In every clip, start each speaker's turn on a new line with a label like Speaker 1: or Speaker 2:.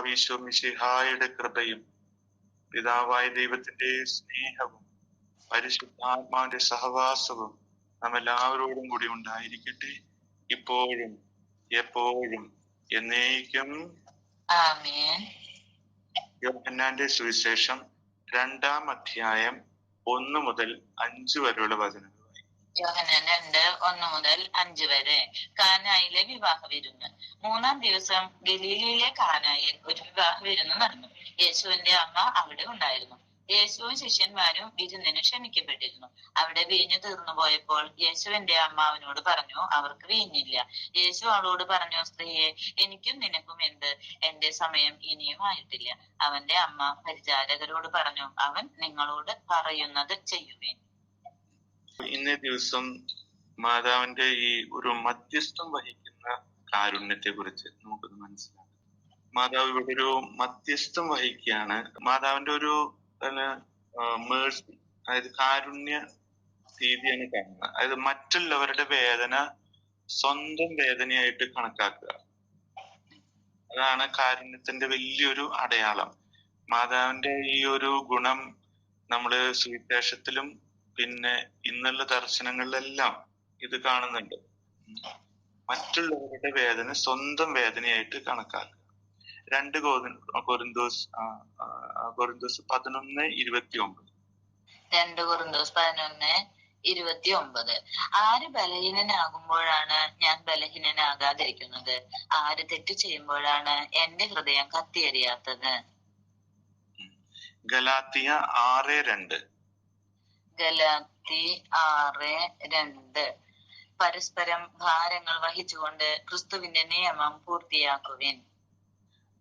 Speaker 1: നമ്മുടെ കർത്താവ് ഈശോ മിശിഹായുടെ കൃപയും പിതാവായ ദൈവത്തിന്റെ സ്നേഹവും പരിശുദ്ധാത്മാവിന്റെ സഹവാസവും നാം എല്ലാവരോടും കൂടി ഉണ്ടായിരിക്കട്ടെ. ഇപ്പോഴും എപ്പോഴും എന്നേക്കും. യോഹന്നാന്റെ സുവിശേഷം രണ്ടാം അധ്യായം ഒന്ന് മുതൽ അഞ്ച് വരെയുള്ള വചനങ്ങൾ.
Speaker 2: യോഹന്നാൻ രണ്ട് ഒന്ന് മുതൽ അഞ്ച് വരെ കാനായിലെ വിവാഹ വിരുന്ന്. മൂന്നാം ദിവസം ഗലീലയിലെ കാനായിൽ ഒരു വിവാഹ വിരുന്ന് നടന്നു യേശുവിന്റെ അമ്മ അവിടെ ഉണ്ടായിരുന്നു. യേശുവും ശിഷ്യന്മാരും വിരുന്നിന് ക്ഷണിക്കപ്പെട്ടിരുന്നു. അവിടെ വീഞ്ഞു തീർന്നു പോയപ്പോൾ യേശുവിന്റെ അമ്മ അവനോട് പറഞ്ഞു അവർക്ക് വീഞ്ഞില്ല. യേശു അവളോട് പറഞ്ഞു സ്ത്രീയെ എനിക്കും നിനക്കും എന്ത്? എന്റെ സമയം ഇനിയും ആയിട്ടില്ല. അവന്റെ അമ്മ പരിചാരകരോട് പറഞ്ഞു അവൻ നിങ്ങളോട് പറയുന്നത് ചെയ്യുവേൻ.
Speaker 1: ഇന്നേ ദിവസം മാതാവിന്റെ ഈ ഒരു മധ്യസ്ഥം വഹിക്കുന്ന കാരുണ്യത്തെ കുറിച്ച് നമുക്കൊന്ന് മനസ്സിലാക്കാം. മാതാവ് ഇവിടെ ഒരു മധ്യസ്ഥം വഹിക്കുകയാണ്. മാതാവിന്റെ ഒരു മേഴ്സി അതായത് കാരുണ്യ രീതിയാണ് കാണുന്നത്. അതായത് മറ്റുള്ളവരുടെ വേദന സ്വന്തം വേദനയായിട്ട് കണക്കാക്കുക. അതാണ് കാരുണ്യത്തിന്റെ വലിയൊരു അടയാളം. മാതാവിന്റെ ഈ ഒരു ഗുണം നമ്മൾ സുവിശേഷത്തിലും പിന്നെ ഇന്നുള്ള ദർശനങ്ങളിലെല്ലാം ഇത് കാണുന്നുണ്ട്. മറ്റുള്ളവരുടെ വേദന സ്വന്തം വേദനയായിട്ട് കണക്കാക്കുക. രണ്ട് കൊരിന്തോസ് കൊരിന്തോസ് പതിനൊന്ന് ഇരുപത്തി ഒമ്പത്
Speaker 2: രണ്ട് കൊറിന്തോസ് പതിനൊന്ന് ഇരുപത്തി ഒമ്പത് ആര് ബലഹീനനാകുമ്പോഴാണ് ഞാൻ ബലഹീനനാകാതിരിക്കുന്നത്? ആര് തെറ്റ് ചെയ്യുമ്പോഴാണ് എന്റെ ഹൃദയം കത്തിയെറിയാത്തത്?
Speaker 1: ഗലാത്തിയ ആറ് രണ്ട്.
Speaker 2: ഗലാത്തി ആറ് രണ്ട് പരസ്പരം ഭാരങ്ങൾ വഹിച്ചുകൊണ്ട് ക്രിസ്തുവിന്റെ നിയമം പൂർത്തിയാക്കുവിൻ.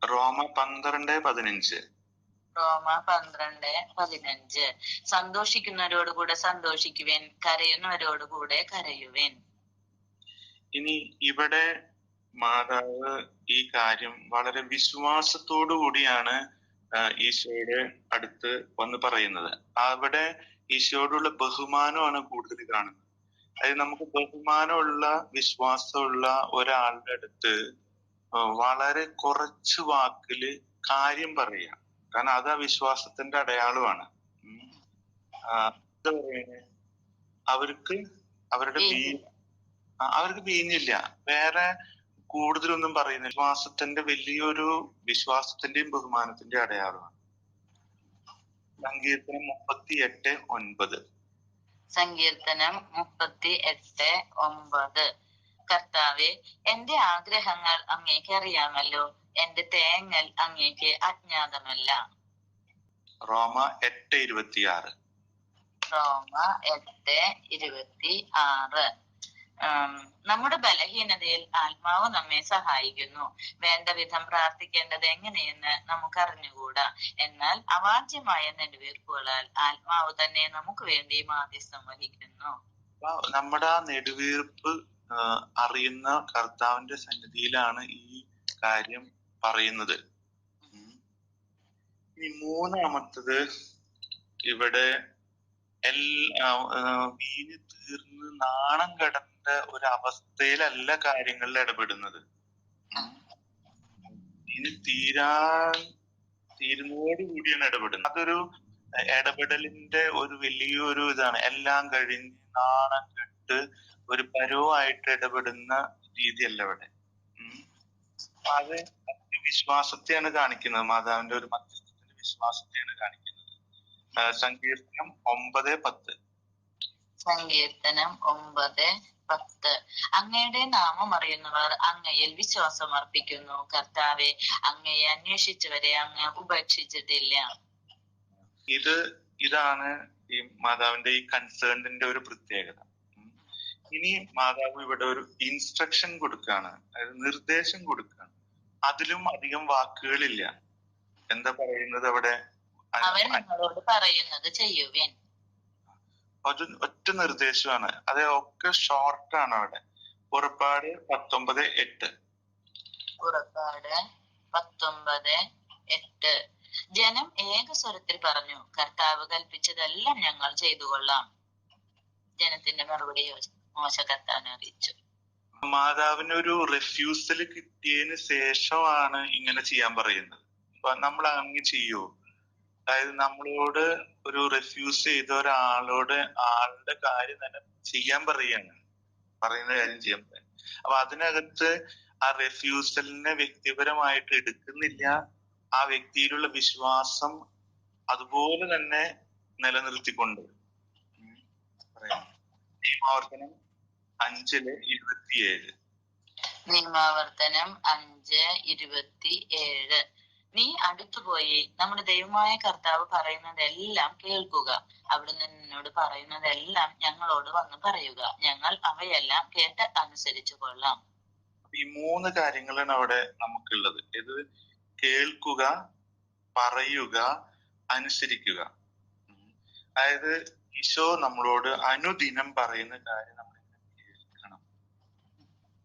Speaker 1: റോമ പന്ത്രണ്ട് പതിനഞ്ച്.
Speaker 2: റോമ പന്ത്രണ്ട് പതിനഞ്ച്. സന്തോഷിക്കുന്നവരോടുകൂടെ സന്തോഷിക്കുവിൻ കരയുന്നവരോടുകൂടെ കരയുവിൻ.
Speaker 1: ഇനി ഇവിടെ മാതാവ് ഈ കാര്യം വളരെ വിശ്വാസത്തോടു കൂടിയാണ് ഈശോയുടെ അടുത്ത് വന്ന് പറയുന്നത്. അവിടെ ഈശോയോടുള്ള ബഹുമാനമാണ് കൂടുതൽ കാണുന്നത്. അതായത് നമുക്ക് ബഹുമാനമുള്ള വിശ്വാസമുള്ള ഒരാളുടെ അടുത്ത് വളരെ കുറച്ച് വാക്കിൽ കാര്യം പറയാം. കാരണം അത് ആ വിശ്വാസത്തിന്റെ അടയാളമാണ്. എന്താ പറയുന്നത് അവർക്ക് അവരുടെ അവർക്ക് വീഞ്ഞില്ല. വേറെ കൂടുതലൊന്നും പറയുന്നില്ല. വിശ്വാസത്തിന്റെ വലിയൊരു വിശ്വാസത്തിന്റെയും ബഹുമാനത്തിന്റെയും അടയാളമാണ്. സങ്കീർത്തനം മുപ്പത്തി എട്ട് ഒൻപത്.
Speaker 2: സങ്കീർത്തനം മുപ്പത്തി എട്ട് ഒമ്പത് കർത്താവെ എന്റെ ആഗ്രഹങ്ങൾ അങ്ങേക്ക് അറിയാമല്ലോ. എന്റെ തേങ്ങൽ അങ്ങേക്ക് അജ്ഞാതമല്ല.
Speaker 1: റോമ എട്ട് ഇരുപത്തിയാറ്.
Speaker 2: റോമ എട്ട് ഇരുപത്തി ആറ് നമ്മുടെ ബലഹീനതയിൽ ആത്മാവ് നമ്മെ സഹായിക്കുന്നു. വേണ്ട വിധം പ്രാർത്ഥിക്കേണ്ടത് എങ്ങനെയെന്ന് നമുക്ക് അറിഞ്ഞുകൂടാ എന്നാൽ അവാച്യമായ നെടുവീർപ്പുകളാൽ ആത്മാവ് തന്നെ നമുക്ക് വേണ്ടി മാധ്യസ്ഥം വഹിക്കുന്നു.
Speaker 1: നമ്മുടെ ആ നെടുവീർപ്പ് അറിയുന്ന കർത്താവിന്റെ സന്നിധിയിലാണ് ഈ കാര്യം പറയുന്നത്. മൂന്നാമത്തത് ഇവിടെ എല്ലാ വീഞ്ഞ് തീർന്ന് നാണം കടந்த ഒരു അവസ്ഥയിലല്ല കാര്യങ്ങളിൽ ഇടപെടുന്നത്. ഇനി തീരാ തീരാൻ തീരുന്നതോട് കൂടിയാണ് ഇടപെടുന്നത്. അതൊരു ഇടപെടലിന്റെ ഒരു വലിയൊരു ഇതാണ്. എല്ലാം കഴിഞ്ഞ് നാണം കെട്ട് ഒരു പരവുമായിട്ട് ഇടപെടുന്ന രീതിയല്ല ഇവിടെ. അത് വിശ്വാസത്തെയാണ് കാണിക്കുന്നത്. മാതാവിന്റെ ഒരു മധ്യസ്ഥത്തിന്റെ വിശ്വാസത്തെയാണ് കാണിക്കുന്നത്. സങ്കീർത്തനം ഒമ്പത് പത്ത്.
Speaker 2: സങ്കീർത്തനം ഒമ്പത് പത്ത്. അങ്ങയുടെ നാമം അറിയുന്നവർ അങ്ങയിൽ വിശ്വാസം അർപ്പിക്കുന്നു. കർത്താവെ അങ്ങയെ അന്വേഷിച്ചവരെ അങ്ങ് ഉപേക്ഷിച്ചിട്ടില്ല.
Speaker 1: ഇത് ഇതാണ് ഈ മാതാവിന്റെ ഈ കൺസേണിന്റെ ഒരു പ്രത്യേകത. ഇനി മാതാവ് ഇവിടെ ഒരു ഇൻസ്ട്രക്ഷൻ കൊടുക്കുകയാണ്. അതായത് നിർദ്ദേശം കൊടുക്കുകയാണ്. അതിലും അധികം വാക്കുകളില്ല. എന്താ പറയുന്നത് അവിടെ?
Speaker 2: അവൻ നിങ്ങളോട് പറയുന്നത് ചെയ്യുവിൻ.
Speaker 1: ഒരു ഒറ്റ നിർദ്ദേശമാണ്. അത് ഒക്കെ ഷോർട്ടാണ് അവിടെ. പുറപ്പാട് പത്തൊമ്പത് എട്ട്.
Speaker 2: പുറപ്പാട് പത്തൊമ്പത് എട്ട്. ജനം ഏക സ്വരത്തിൽ പറഞ്ഞു കർത്താവ് കൽപ്പിച്ചതെല്ലാം ഞങ്ങൾ ചെയ്തു കൊള്ളാം ജനത്തിന്റെ മറുപടി മോശ കർത്താവിനെ അറിയിച്ചു.
Speaker 1: മാതാവിന് ഒരു റെഫ്യൂസൽ കിട്ടിയതിന് ശേഷമാണ് ഇങ്ങനെ ചെയ്യാൻ പറയുന്നത്. അപ്പൊ നമ്മൾ അങ്ങനെ ചെയ്യോ? അതായത് നമ്മളോട് ഒരു റെഫ്യൂസ് ചെയ്ത ഒരാളോട് ആളുടെ കാര്യം തന്നെ ചെയ്യാൻ പറയാണ് പറയുന്ന കാര്യം ചെയ്യാൻ പറയാം അപ്പൊ അതിനകത്ത് ആ റെഫ്യൂസലിനെ വ്യക്തിപരമായിട്ട് എടുക്കുന്നില്ല. ആ വ്യക്തിയിലുള്ള വിശ്വാസം അതുപോലെ തന്നെ നിലനിർത്തിക്കൊണ്ട്. നിയമാവർത്തനം അഞ്ചിൽ ഇരുപത്തിയേഴ്.
Speaker 2: നിയമാവർത്തനം അഞ്ച് ഇരുപത്തി ഏഴ് നീ അടുത്തുപോയി നമ്മുടെ ദൈവമായ കർത്താവ് പറയുന്നതെല്ലാം കേൾക്കുക. അവിടുന്ന് നിന്നോട് പറയുന്നതെല്ലാം ഞങ്ങളോട് വന്ന് പറയുക. ഞങ്ങൾ അവയെല്ലാം കേട്ട് അനുസരിച്ചു കൊള്ളാം.
Speaker 1: ഈ മൂന്ന് കാര്യങ്ങളാണ് അവിടെ നമുക്കുള്ളത്. ഇത് കേൾക്കുക പറയുക അനുസരിക്കുക. അതായത് ഈശോ നമ്മളോട് അനുദിനം പറയുന്ന കാര്യം നമ്മൾ കേൾക്കണം.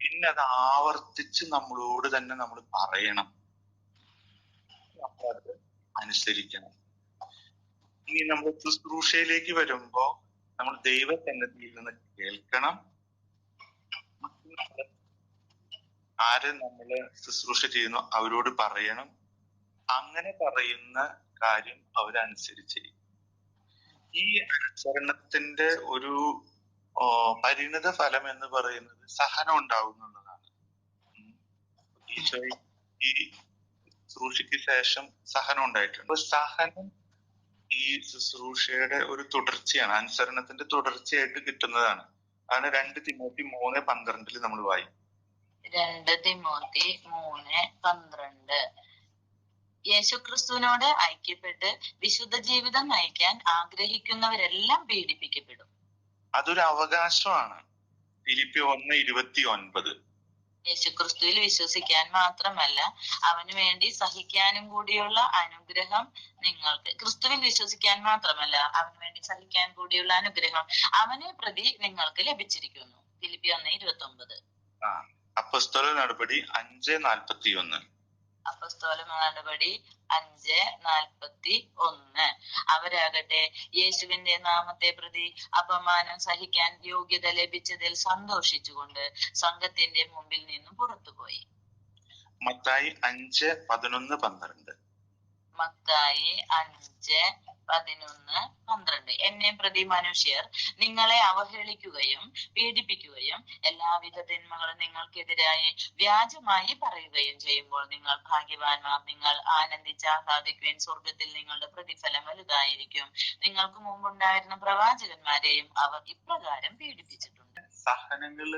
Speaker 1: പിന്നെ അത് ആവർത്തിച്ച് നമ്മളോട് തന്നെ നമ്മൾ പറയണം. നമ്മളത് അനുസരിക്കണം. ഇനി നമ്മൾ ശുശ്രൂഷയിലേക്ക് വരുമ്പോ നമ്മൾ ദൈവസന്നിധിയിൽ നിന്ന് കേൾക്കണം. ആര് നമ്മൾ ശുശ്രൂഷ ചെയ്യുന്നു അവരോട് പറയണം. അങ്ങനെ പറയുന്ന കാര്യം അവരനുസരിച്ചിരിക്കും. ഈ അനുസരണത്തിന്റെ ഒരു പരിണിത ഫലം എന്ന് പറയുന്നത് സഹനം ഉണ്ടാവുന്നുള്ളതാണ്. ഈശോ ഈ ശുശ്രൂഷയ്ക്ക് ശേഷം സഹനം ഉണ്ടായിട്ടുണ്ട്. അപ്പൊ സഹനം ഈ ശുശ്രൂഷയുടെ ഒരു തുടർച്ചയാണ്. അനുസരണത്തിന്റെ തുടർച്ചയായിട്ട് കിട്ടുന്നതാണ്. അതാണ് രണ്ട് തിമോത്തി മൂന്ന് പന്ത്രണ്ടിൽ നമ്മൾ വായി
Speaker 2: രണ്ട് തിമോത്തി മൂന്ന് പന്ത്രണ്ട്. യേശുക്രിസ്തുവിനോട് ഐക്യപ്പെട്ട് വിശുദ്ധ ജീവിതം നയിക്കാൻ ആഗ്രഹിക്കുന്നവരെല്ലാം പീഡിപ്പിക്കപ്പെടും.
Speaker 1: അതൊരു അവകാശമാണ്. ഫിലിപ്പി ഒന്ന് ഇരുപത്തി ഒൻപത്.
Speaker 2: യേശുക്രിസ്തുവിൽ വിശ്വസിക്കാൻ മാത്രമല്ല അവന് വേണ്ടി സഹിക്കാനും കൂടിയുള്ള അനുഗ്രഹം നിങ്ങൾക്ക്. ക്രിസ്തുവിൽ വിശ്വസിക്കാൻ മാത്രമല്ല അവന് വേണ്ടി സഹിക്കാൻ കൂടിയുള്ള അനുഗ്രഹം അവനെ പ്രതി നിങ്ങൾക്ക് ലഭിച്ചിരിക്കുന്നു. ഫിലിപ്പി ഒന്ന് ഇരുപത്തി ഒമ്പത്
Speaker 1: നടപടി അഞ്ച് നാൽപ്പത്തി ഒന്ന്
Speaker 2: അപ്പസ്തോല നടപടി അഞ്ച് നാൽപ്പത്തി ഒന്ന്. അവരാകട്ടെ യേശുവിന്റെ നാമത്തെ പ്രതി അപമാനം സഹിക്കാൻ യോഗ്യത ലഭിച്ചതിൽ സന്തോഷിച്ചുകൊണ്ട് സംഘത്തിന്റെ മുമ്പിൽ നിന്നും പുറത്തുപോയി.
Speaker 1: മത്തായി അഞ്ച് പതിനൊന്ന് പന്ത്രണ്ട്.
Speaker 2: മത്തായി അഞ്ച് പതിനൊന്ന് പന്ത്രണ്ട്. എന്നെ പ്രതി മനുഷ്യർ നിങ്ങളെ അവഹേളിക്കുകയും പീഡിപ്പിക്കുകയും എല്ലാവിധ തിന്മകളും നിങ്ങൾക്കെതിരായി വ്യാജമായി പറയുകയും ചെയ്യുമ്പോൾ നിങ്ങൾ ഭാഗ്യവാന്മാർ. നിങ്ങൾ ആനന്ദിച്ച് ആഹ്ലാദിക്കുകയും സ്വർഗത്തിൽ നിങ്ങളുടെ പ്രതിഫലം വലുതായിരിക്കും. നിങ്ങൾക്ക് മുമ്പുണ്ടായിരുന്ന പ്രവാചകന്മാരെയും അവർ ഇപ്രകാരം പീഡിപ്പിച്ചിട്ടുണ്ട്.
Speaker 1: സഹനങ്ങൾ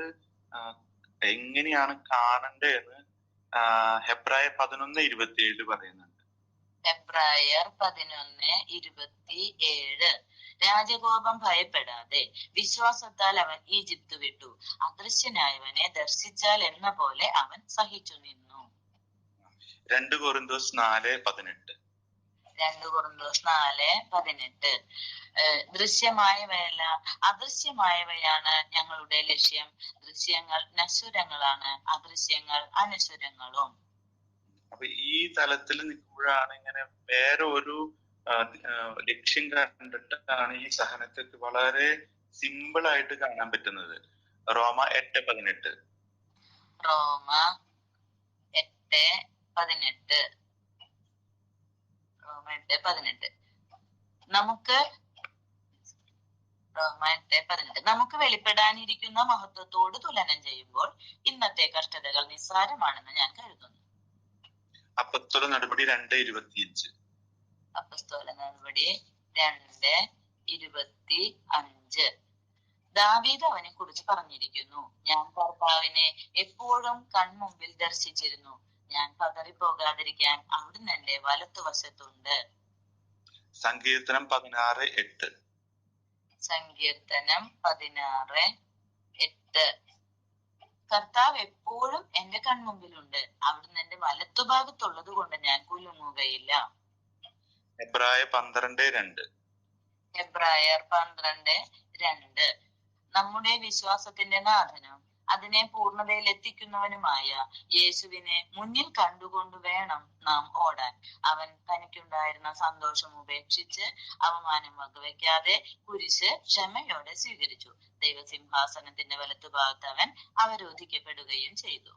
Speaker 1: എങ്ങനെയാണ് കാണണ്ടേന്ന് ഹെബ്രായ പതിനൊന്ന് ഇരുപത്തി ഏഴ് പറയുന്നുണ്ട്
Speaker 2: എബ്രായർ പതിനൊന്ന് ഇരുപത്തി ഏഴ് രാജകോപം ഭയപ്പെടാതെ വിശ്വാസത്താൽ അവൻ ഈജിപ്ത് വിട്ടു. അദൃശ്യനായവനെ ദർശിച്ചാൽ എന്ന പോലെ അവൻ സഹിച്ചു നിന്നു.
Speaker 1: രണ്ട് കൊറിന്തോസ് നാല് പതിനെട്ട്.
Speaker 2: രണ്ട് കുറുന്തോസ് നാല് പതിനെട്ട്. ദൃശ്യമായവയല്ല അദൃശ്യമായവയാണ് ഞങ്ങളുടെ ലക്ഷ്യം. ദൃശ്യങ്ങൾ നശ്വരങ്ങളാണ്. അദൃശ്യങ്ങൾ അനശ്വരങ്ങളും.
Speaker 1: അപ്പൊ ഈ തലത്തിൽ നിൽക്കുമ്പോഴാണ് ഇങ്ങനെ വേറെ ഒരു ലക്ഷ്യം കണ്ടിട്ടാണ് ഈ സഹനത്തെ വളരെ സിമ്പിൾ ആയിട്ട് കാണാൻ പറ്റുന്നത്. റോമ എട്ട് പതിനെട്ട്.
Speaker 2: റോമ എട്ട് പതിനെട്ട്. റോമ എട്ട് പതിനെട്ട്. നമുക്ക് നമുക്ക് വെളിപ്പെടാനിരിക്കുന്ന മഹത്വത്തോട് തുലനം ചെയ്യുമ്പോൾ ഇന്നത്തെ കഷ്ടതകൾ നിസ്സാരമാണെന്ന് ഞാൻ കരുതുന്നു.
Speaker 1: അപ്പസ്തോല നടപടി രണ്ട് ഇരുപത്തിയഞ്ച്.
Speaker 2: അപ്പസ്തോല നടപടി രണ്ട് ഇരുപത്തി അഞ്ച്. ദാവീദ് അവനെ കുറിച്ച് പറഞ്ഞിരിക്കുന്നു. ഞാൻ കർത്താവിനെ എപ്പോഴും കൺമുമ്പിൽ ദർശിച്ചിരുന്നു. ഞാൻ പതറിപ്പോകാതിരിക്കാൻ അവിടുന്ന് എന്റെ വലത്തുവശത്തുണ്ട്
Speaker 1: സങ്കീർത്തനം പതിനാറ് എട്ട്.
Speaker 2: സങ്കീർത്തനം പതിനാറ് എട്ട്. കർത്താവ് എപ്പോഴും എന്റെ കൺമുമ്പിലുണ്ട്. അവിടുന്ന് എന്റെ വലത്തുഭാഗത്തുള്ളത് കൊണ്ട് ഞാൻ കുലുങ്ങുകയില്ല.
Speaker 1: എബ്രായ പന്ത്രണ്ട് രണ്ട്.
Speaker 2: എബ്രായർ പന്ത്രണ്ട് രണ്ട്. നമ്മുടെ വിശ്വാസത്തിന്റെ നാഥനും? അതിനെ പൂർണതയിൽ എത്തിക്കുന്നവനുമായ യേശുവിനെ മുന്നിൽ കണ്ടുകൊണ്ട് വേണം നാം ഓടാൻ. അവൻ തനിക്കുണ്ടായിരുന്ന സന്തോഷം ഉപേക്ഷിച്ച് അവമാനം വകവയ്ക്കാതെ കുരിശ് ക്ഷമയോടെ സ്വീകരിച്ചു. ദൈവസിംഹാസനത്തിന്റെ വലത്തുഭാഗത്ത് അവൻ അവരോധിക്കപ്പെടുകയും ചെയ്തു.